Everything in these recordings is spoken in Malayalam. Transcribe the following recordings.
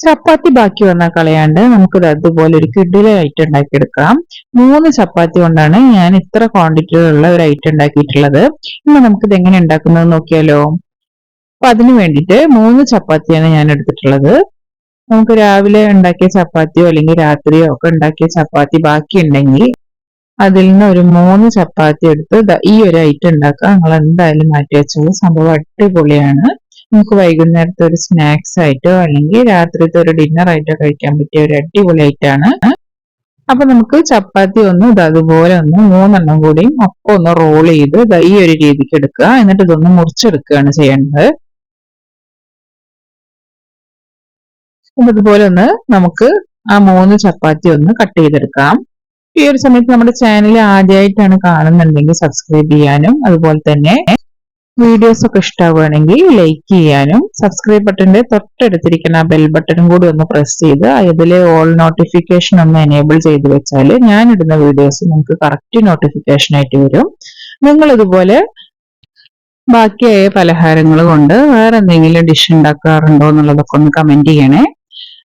ചപ്പാത്തി ബാക്കി വന്നാൽ കളയാണ്ട് നമുക്കിത് അതുപോലെ ഒരു കിഡിലെ ഐറ്റം ഉണ്ടാക്കിയെടുക്കാം. മൂന്ന് ചപ്പാത്തി കൊണ്ടാണ് ഞാൻ ഇത്ര ക്വാണ്ടിറ്റിയിലുള്ള ഒരു ഐറ്റം ഉണ്ടാക്കിയിട്ടുള്ളത്. ഇന്ന് നമുക്കിത് എങ്ങനെ ഉണ്ടാക്കുന്നത് നോക്കിയാലോ? അപ്പൊ അതിന് വേണ്ടിയിട്ട് മൂന്ന് ചപ്പാത്തിയാണ് ഞാൻ എടുത്തിട്ടുള്ളത്. നമുക്ക് രാവിലെ ഉണ്ടാക്കിയ ചപ്പാത്തിയോ അല്ലെങ്കിൽ രാത്രിയോ ഒക്കെ ഉണ്ടാക്കിയ ചപ്പാത്തി ബാക്കി ഉണ്ടെങ്കിൽ അതിൽ നിന്ന് ഒരു മൂന്ന് ചപ്പാത്തി എടുത്ത് ഈ ഒരു ഐറ്റം ഉണ്ടാക്കുക. നിങ്ങൾ എന്തായാലും മാറ്റി വെച്ചോളൂ സംഭവം അടിപൊളിയാണ്. നമുക്ക് വൈകുന്നേരത്തെ ഒരു സ്നാക്സ് ആയിട്ടോ അല്ലെങ്കിൽ രാത്രിത്തെ ഒരു ഡിന്നർ ആയിട്ടോ കഴിക്കാൻ പറ്റിയ ഒരു അടിപൊളി ഐറ്റാണ്. അപ്പൊ നമുക്ക് ചപ്പാത്തി ഒന്ന് ഇത് അതുപോലെ ഒന്ന് മൂന്നെണ്ണം കൂടിയും ഒപ്പം ഒന്ന് റോൾ ചെയ്ത് ഈ ഒരു രീതിക്ക് എടുക്കുക. എന്നിട്ട് ഇതൊന്ന് മുറിച്ചെടുക്കുകയാണ് ചെയ്യേണ്ടത്. അതുപോലെ ഒന്ന് നമുക്ക് ആ മൂന്ന് ചപ്പാത്തി ഒന്ന് കട്ട് ചെയ്തെടുക്കാം. ഈ ഒരു സമയത്ത് നമ്മുടെ ചാനൽ ആദ്യമായിട്ടാണ് കാണുന്നുണ്ടെങ്കിൽ സബ്സ്ക്രൈബ് ചെയ്യാനും അതുപോലെ തന്നെ വീഡിയോസ് ഒക്കെ ഇഷ്ടമാവുകയാണെങ്കിൽ ലൈക്ക് ചെയ്യാനും സബ്സ്ക്രൈബ് ബട്ടന്റെ തൊട്ടടുത്തിരിക്കുന്ന ബെൽ ബട്ടണും കൂടി ഒന്ന് പ്രസ് ചെയ്ത് അതിലെ ഓൾ നോട്ടിഫിക്കേഷൻ ഒന്ന് എനേബിൾ ചെയ്ത് വെച്ചാൽ ഞാൻ ഇടുന്ന വീഡിയോസ് നിങ്ങൾക്ക് കറക്റ്റ് നോട്ടിഫിക്കേഷൻ ആയിട്ട് വരും. നിങ്ങൾ ഇതുപോലെ ബാക്കിയായ പലഹാരങ്ങൾ കൊണ്ട് വേറെ എന്തെങ്കിലും ഡിഷ് ഉണ്ടാക്കാറുണ്ടോ എന്നുള്ളതൊക്കെ ഒന്ന് കമന്റ് ചെയ്യണേ.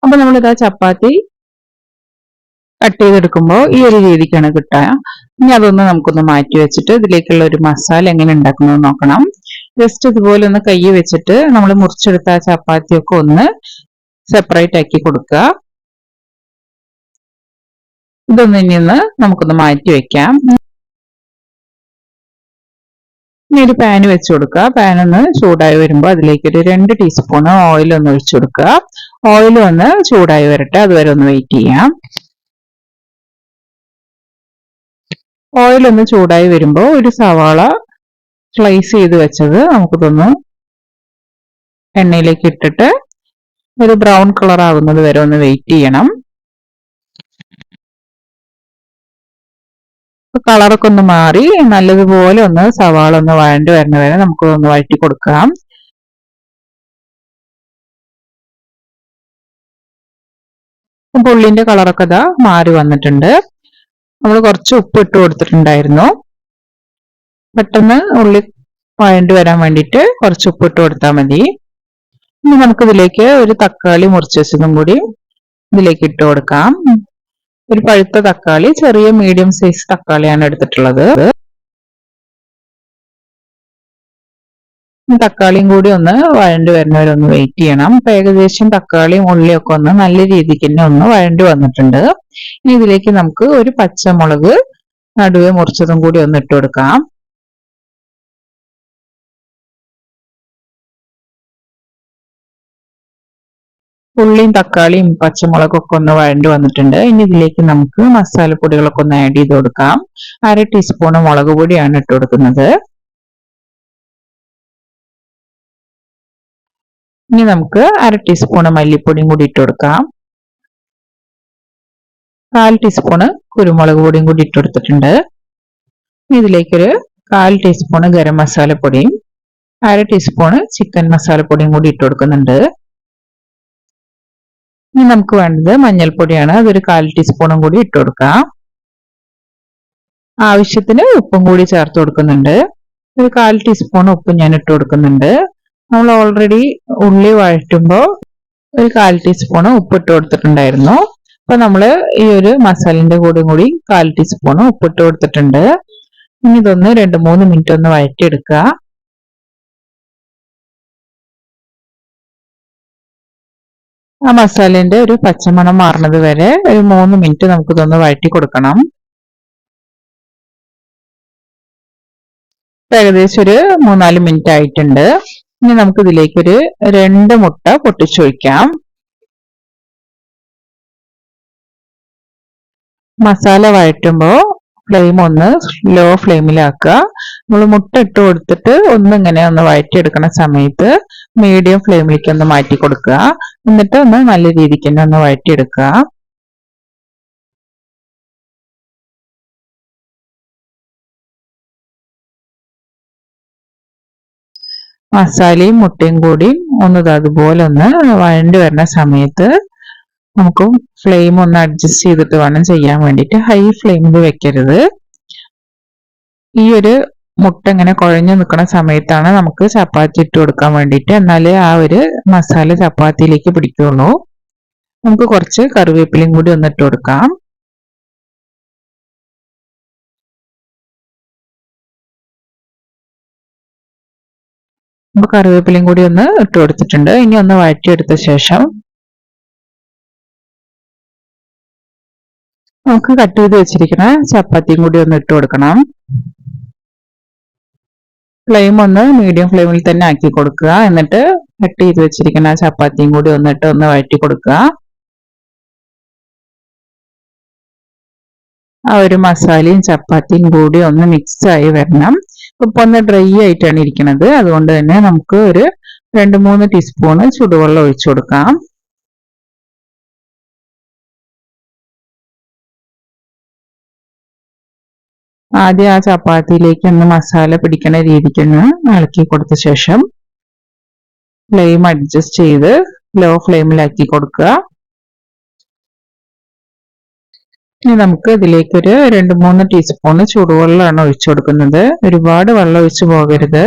അപ്പൊ നമ്മളിതാ ചപ്പാത്തി കട്ട് ചെയ്തെടുക്കുമ്പോൾ ഈ ഒരു രീതിക്കാണ് കിട്ടുക. ഇനി അതൊന്ന് നമുക്കൊന്ന് മാറ്റി വെച്ചിട്ട് ഇതിലേക്കുള്ള ഒരു മസാല എങ്ങനെ ഉണ്ടാക്കുന്നത് നോക്കണം. ജസ്റ്റ് ഇതുപോലെ ഒന്ന് കൈ വെച്ചിട്ട് നമ്മൾ മുറിച്ചെടുത്ത ആ ചപ്പാത്തിയൊക്കെ ഒന്ന് സെപ്പറേറ്റ് ആക്കി കൊടുക്കുക ഇതൊന്ന് ഇനി ഒന്ന് നമുക്കൊന്ന് മാറ്റി വെക്കാം. ഇനി ഒരു പാൻ വെച്ച് കൊടുക്കുക പാൻ ഒന്ന് ചൂടായി വരുമ്പോൾ അതിലേക്ക് ഒരു രണ്ട് ടീസ്പൂൺ ഓയിൽ ഒന്ന് ഒഴിച്ചു കൊടുക്കുക ഓയിൽ ഒന്ന് ചൂടായി വരട്ടെ. അതുവരെ ഒന്ന് വെയിറ്റ് ചെയ്യാം. ഓയിൽ ഒന്ന് ചൂടായി വരുമ്പോൾ ഒരു സവാള സ്ലൈസ് ചെയ്ത് വെച്ചത് നമുക്കിതൊന്ന് എണ്ണയിലേക്ക് ഇട്ടിട്ട് ഒരു ബ്രൗൺ കളർ ആകുന്നത് വരെ ഒന്ന് വെയിറ്റ് ചെയ്യണം. കളറൊക്കെ ഒന്ന് മാറി നല്ലതുപോലെ ഒന്ന് സവാള ഒന്ന് വഴണ്ടി വരണ വരെ നമുക്ക് ഒന്ന് വഴറ്റി കൊടുക്കാം. പുള്ളിന്റെ കളറൊക്കെ ഇതാ മാറി വന്നിട്ടുണ്ട്. നമ്മൾ കുറച്ച് ഉപ്പ് ഇട്ട് കൊടുത്തിട്ടുണ്ടായിരുന്നു. പെട്ടെന്ന് ഉള്ളി വഴണ്ടി വരാൻ വേണ്ടിയിട്ട് കുറച്ച് ഉപ്പിട്ട് കൊടുത്താൽ മതി. ഇനി നമുക്ക് ഇതിലേക്ക് ഒരു തക്കാളി മുറിച്ച് വെച്ചതും കൂടി ഇതിലേക്ക് ഇട്ട് കൊടുക്കാം. ഒരു പഴുത്ത തക്കാളി ചെറിയ മീഡിയം സൈസ് തക്കാളിയാണ് എടുത്തിട്ടുള്ളത്. തക്കാളിയും കൂടി ഒന്ന് വഴണ്ടി വരുന്നവരെ ഒന്ന് വെയിറ്റ് ചെയ്യണം. അപ്പൊ ഏകദേശം തക്കാളിയും ഉള്ളിയൊക്കെ ഒന്ന് നല്ല രീതിക്ക് തന്നെ ഒന്ന് വഴണ്ടി വന്നിട്ടുണ്ട്. ഇനി ഇതിലേക്ക് നമുക്ക് ഒരു പച്ചമുളക് നടുവെ മുറിച്ചതും കൂടി ഒന്ന് ഇട്ട് കൊടുക്കാം. ഉള്ളിയും തക്കാളിയും പച്ചമുളകൊക്കെ ഒന്ന് വഴണ്ടി വന്നിട്ടുണ്ട്. ഇനി ഇതിലേക്ക് നമുക്ക് മസാലപ്പൊടികളൊക്കെ ഒന്ന് ആഡ് ചെയ്ത് കൊടുക്കാം. അര ടീസ്പൂൺ മുളക് പൊടിയാണ് ഇട്ട് കൊടുക്കുന്നത്. ഇനി നമുക്ക് അര ടീസ്പൂൺ മല്ലിപ്പൊടിയും കൂടി ഇട്ട് കൊടുക്കാം. കാൽ ടീസ്പൂണ് കുരുമുളക് പൊടിയും കൂടി ഇട്ട് കൊടുത്തിട്ടുണ്ട്. ഇതിലേക്കൊരു കാൽ ടീസ്പൂൺ ഗരം മസാലപ്പൊടിയും അര ടീസ്പൂൺ ചിക്കൻ മസാലപ്പൊടിയും കൂടി ഇട്ട് കൊടുക്കുന്നുണ്ട്. ഇനി നമുക്ക് വേണ്ടത് മഞ്ഞൾപ്പൊടിയാണ്. അതൊരു കാൽ ടീസ്പൂണും കൂടി ഇട്ട് കൊടുക്കാം. ആവശ്യത്തിന് ഉപ്പും കൂടി ചേർത്ത് കൊടുക്കുന്നുണ്ട്. ഒരു കാൽ ടീസ്പൂൺ ഉപ്പ് ഞാൻ ഇട്ട് കൊടുക്കുന്നുണ്ട്. നമ്മൾ ഓൾറെഡി ഉള്ളി വഴറ്റുമ്പോൾ ഒരു കാൽ ടീസ്പൂൺ ഉപ്പ് ഇട്ട് കൊടുത്തിട്ടുണ്ടായിരുന്നു. അപ്പൊ നമ്മൾ ഈ ഒരു മസാലിന്റെ കൂടെ കൂടി കാൽ ടീസ്പൂൺ ഉപ്പിട്ട് കൊടുത്തിട്ടുണ്ട്. ഇനി ഇതൊന്ന് രണ്ട് മൂന്ന് മിനിറ്റ് ഒന്ന് വഴറ്റിയെടുക്കുക. ആ മസാലേന്റെ ഒരു പച്ചമണം മാറുന്നത് വരെ ഒരു മൂന്ന് മിനിറ്റ് നമുക്ക് ഇതൊന്ന് വഴറ്റി കൊടുക്കണം. ഏകദേശം ഒരു മൂന്നാൽ മിനിറ്റ് ആയിട്ടുണ്ട്. ഇനി നമുക്ക് ഇതിലേക്ക് ഒരു രണ്ട് മുട്ട പൊട്ടിച്ചൊഴിക്കാം. മസാല വഴറ്റുമ്പോൾ ഫ്ലെയിം ഒന്ന് ലോ ഫ്ലെയിമിലാക്കുക നമ്മൾ മുട്ട ഇട്ട് കൊടുത്തിട്ട് ഒന്നിങ്ങനെ ഒന്ന് വഴറ്റിയെടുക്കുന്ന സമയത്ത് മീഡിയം ഫ്ലെയിമിലേക്ക് ഒന്ന് മാറ്റി കൊടുക്കുക. എന്നിട്ട് ഒന്ന് നല്ല രീതിക്ക് തന്നെ ഒന്ന് വഴറ്റിയെടുക്കുക മസാലയും മുട്ടയും കൂടി ഒന്ന് അതുപോലെ ഒന്ന് വഴണ്ടി വരുന്ന സമയത്ത് നമുക്ക് ഫ്ലെയിം ഒന്ന് അഡ്ജസ്റ്റ് ചെയ്തിട്ട് വേണം ചെയ്യാൻ വേണ്ടിയിട്ട്. ഹൈ ഫ്ലെയിമിൽ വെക്കരുത്. ഈ ഒരു മുട്ട ഇങ്ങനെ കുഴഞ്ഞു നിൽക്കുന്ന സമയത്താണ് നമുക്ക് ചപ്പാത്തി ഇട്ട് കൊടുക്കാൻ വേണ്ടിയിട്ട്. എന്നാലേ ആ ഒരു മസാല ചപ്പാത്തിയിലേക്ക് പിടിക്കുള്ളൂ. നമുക്ക് കുറച്ച് കറിവേപ്പിലയും കൂടി ഒന്ന് ഇട്ട് കൊടുക്കാം. നമുക്ക് കറിവേപ്പിലയും കൂടി ഒന്ന് ഇട്ട് കൊടുത്തിട്ടുണ്ട്. ഇനി ഒന്ന് വഴറ്റിയെടുത്ത ശേഷം നമുക്ക് കട്ട് ചെയ്ത് വെച്ചിരിക്കുന്ന ചപ്പാത്തിയും കൂടി ഒന്ന് ഇട്ട് കൊടുക്കണം. ഫ്ലെയിം ഒന്ന് മീഡിയം ഫ്ലെയിമിൽ തന്നെ ആക്കി കൊടുക്കുക. എന്നിട്ട് കട്ട് ചെയ്ത് വെച്ചിരിക്കുന്ന ചപ്പാത്തിയും കൂടി ഒന്നിട്ട് ഒന്ന് വഴറ്റി കൊടുക്കുക. ആ ഒരു മസാലയും ചപ്പാത്തിയും കൂടി ഒന്ന് മിക്സ് ആയി വരണം. ഇപ്പൊ ഒന്ന് ഡ്രൈ ആയിട്ടാണ് ഇരിക്കുന്നത് അതുകൊണ്ട് തന്നെ നമുക്ക് ഒരു രണ്ട് മൂന്ന് ടീസ്പൂണ് ചുടുവെള്ളം ഒഴിച്ചു കൊടുക്കാം. ആദ്യം ആ ചപ്പാത്തിയിലേക്ക് ഒന്ന് മസാല പിടിക്കുന്ന രീതിക്ക് ഒന്ന് ഇളക്കി കൊടുത്ത ശേഷം ഫ്ലെയിം അഡ്ജസ്റ്റ് ചെയ്ത് ലോ ഫ്ലെയിമിലാക്കി കൊടുക്കുക. ഇനി നമുക്ക് ഇതിലേക്ക് ഒരു രണ്ട് മൂന്ന് ടീസ്പൂൺ ചൂടുവെള്ളമാണ് ഒഴിച്ചു കൊടുക്കുന്നത്. ഒരുപാട് വെള്ളം ഒഴിച്ചു പോകരുത്.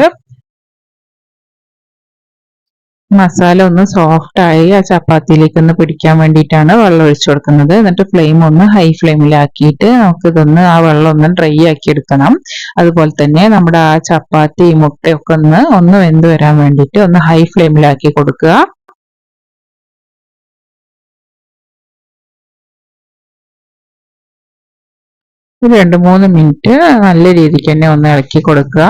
മസാല ഒന്ന് സോഫ്റ്റ് ആയി ആ ചപ്പാത്തിയിലേക്ക് ഒന്ന് പിടിക്കാൻ വേണ്ടിയിട്ടാണ് വെള്ളം ഒഴിച്ചു കൊടുക്കുന്നത്. എന്നിട്ട് ഫ്ലെയിം ഒന്ന് ഹൈ ഫ്ലെയിമിലാക്കിയിട്ട് നമുക്ക് ഇതൊന്ന് ആ വെള്ളം ഒന്ന് ഡ്രൈ ആക്കി എടുക്കണം. അതുപോലെ തന്നെ നമ്മുടെ ആ ചപ്പാത്തി മുട്ടയൊക്കെ ഒന്ന് ഒന്ന് വെന്ത് വരാൻ വേണ്ടിയിട്ട് ഒന്ന് ഹൈ ഫ്ലെയിമിലാക്കി കൊടുക്കുക. രണ്ട് മൂന്ന് മിനിറ്റ് നല്ല രീതിക്ക് തന്നെ ഒന്ന് ഇളക്കി കൊടുക്കുക.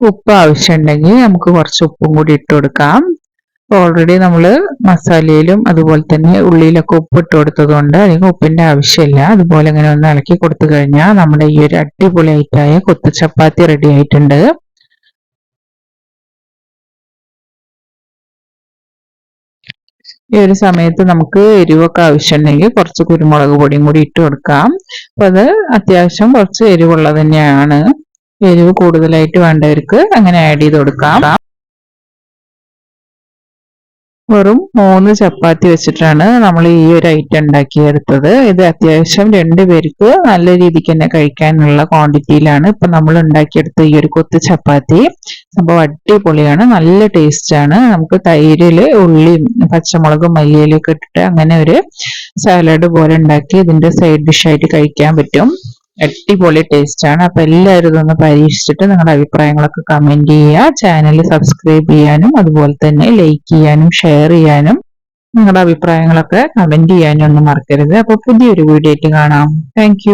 ഉപ്പ് ആവശ്യമുണ്ടെങ്കിൽ നമുക്ക് കുറച്ച് ഉപ്പും കൂടി ഇട്ട് കൊടുക്കാം. ഓൾറെഡി നമ്മൾ മസാലയിലും അതുപോലെ തന്നെ ഉള്ളിയിലൊക്കെ ഉപ്പ് ഇട്ട് കൊടുത്തത് കൊണ്ട് അധികം ഉപ്പിന്റെ ആവശ്യമില്ല. അതുപോലെ ഇങ്ങനെ ഒന്ന് ഇളക്കി കൊടുത്തു കഴിഞ്ഞാൽ നമ്മുടെ ഈ ഒരു അടിപൊളി ഐറ്റായ കൊത്തു ചപ്പാത്തി റെഡി ആയിട്ടുണ്ട്. ഈ ഒരു സമയത്ത് നമുക്ക് എരിവൊക്കെ ആവശ്യമുണ്ടെങ്കിൽ കുറച്ച് കുരുമുളക് പൊടിയും കൂടി ഇട്ട് കൊടുക്കാം. അപ്പൊ അത് അത്യാവശ്യം കുറച്ച് എരിവുള്ളത് തന്നെയാണ്. എരിവ് കൂടുതലായിട്ട് വേണ്ടവർക്ക് അങ്ങനെ ആഡ് ചെയ്ത് കൊടുക്കാം. വെറും മൂന്ന് ചപ്പാത്തി വെച്ചിട്ടാണ് നമ്മൾ ഈ ഒരു ഐറ്റം ഉണ്ടാക്കിയെടുത്തത് ഇത് അത്യാവശ്യം രണ്ടു പേർക്ക് നല്ല രീതിക്ക് തന്നെ കഴിക്കാനുള്ള ക്വാണ്ടിറ്റിയിലാണ് ഇപ്പൊ നമ്മൾ ഉണ്ടാക്കിയെടുത്ത ഈ ഒരു കൊത്ത് ചപ്പാത്തി. സംഭവം അടിപൊളിയാണ് നല്ല ടേസ്റ്റ് ആണ്. നമുക്ക് തൈരിൽ ഉള്ളിയും പച്ചമുളകും മല്ലിയിലൊക്കെ ഇട്ടിട്ട് അങ്ങനെ ഒരു സാലഡ് പോലെ ഉണ്ടാക്കി ഇതിന്റെ സൈഡ് ഡിഷായിട്ട് കഴിക്കാൻ പറ്റും. അടിപൊളി ടേസ്റ്റ് ആണ്. അപ്പൊ എല്ലാവരും ഇതൊന്ന് പരീക്ഷിച്ചിട്ട് നിങ്ങളുടെ അഭിപ്രായങ്ങളൊക്കെ കമന്റ് ചെയ്യുക. ചാനൽ സബ്സ്ക്രൈബ് ചെയ്യാനും അതുപോലെ തന്നെ ലൈക്ക് ചെയ്യാനും ഷെയർ ചെയ്യാനും നിങ്ങളുടെ അഭിപ്രായങ്ങളൊക്കെ കമന്റ് ചെയ്യാനും ഒന്നും മറക്കരുത്. അപ്പൊ പുതിയൊരു വീഡിയോ ആയിട്ട് കാണാം. താങ്ക്